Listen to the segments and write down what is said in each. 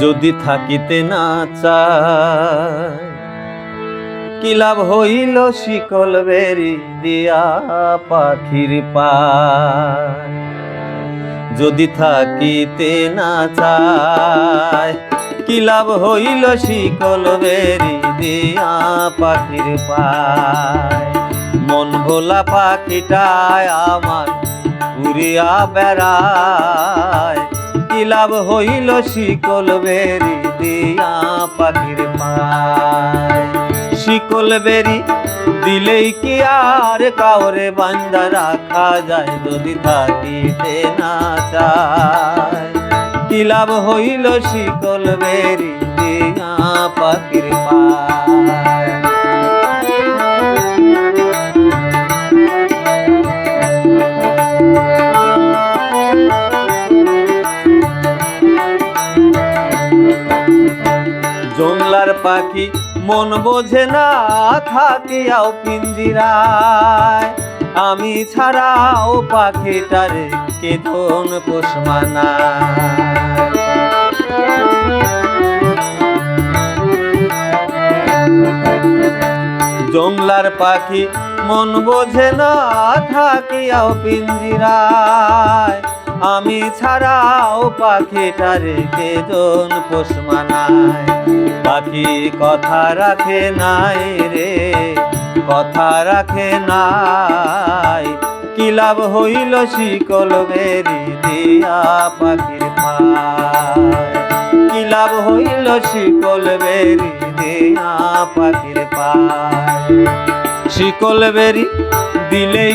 যদি থাকিতে না চায় কি লাভ হইল শিকল বেরি দিয়া পাখির পায়? যদি থাকিতে না চায়, কি লাভ হইল শিকল বেরি দিয়া পাখির পায়? মন ভোলা পাখিটায় আমার উড়িয়া বেড়ায়, কি লাভ হইল শিকল বেরি দিয়া পাখির পায়? শিকল বেরি দিলেই কি আর কাউরে বান্দা রাখা যায় যদি থাকিতে না চায়। কি লাভ হইল শিকল বেরি পাখির পায়। জংলার পাখি মন বোঝে না থাকিয়াও পিঞ্জিরায়। আমি ছাড়াও পাখিটারে কেতন পোষমানা জংলার পাখি মন বোঝে না থাকিয়াও পিঞ্জিরায়। আমি ছাড়াও পাখিটারে কেজন পোষ মানায় পাখি কথা রাখে নাই রে, কথা রাখে নাই। কি লাভ হইল শিকল বেরি দিয়া পাখির পায়? কি লাভ হইল শিকল বেরি দিয়া পাখির পায়? শিকল বেরি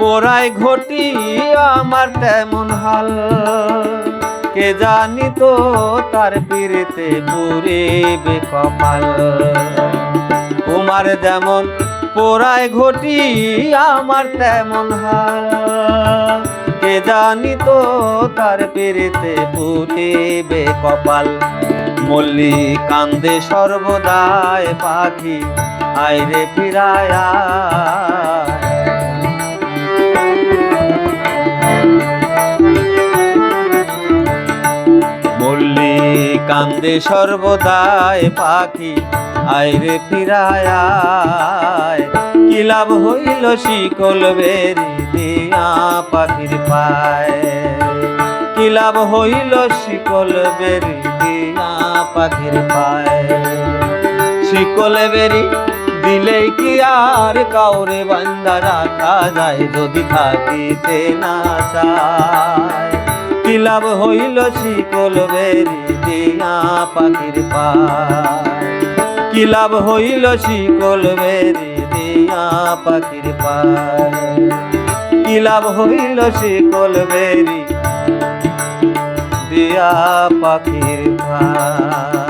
পোড়ায় ঘটি আমার তেমন হাল। কে জানি তো তার পিড়িতে পুরিবে কপাল। উমার যেমন পোড়ায় ঘটি আমার তেমন হাল। কে জানি তো তার পিড়িতে পুরিবে কপাল। মল্লি কান্দে সর্বদায় পাখি, আইরে ফিরায়া কান্দে সর্বদায় পাখি। আইরে ফিরায় কি লাভ হইল শিকল বেরি দিয়া পাখির পায়? কি লাভ হইল শিকল বেরি দিয়া পাখির পায়? শিকল বেরি দিলেই কি আর কাউরে বান্দা রাখা যায় যদি থাকিতে না চায়? কি লাভ হইল শিকল বেরি দিয়া পাখির পায়। কি লাভ হইল শিকল বেরি দিয়া পাখির পায়? কি লাভ হইল শিকল বেরি দিয়া পাখির পায়?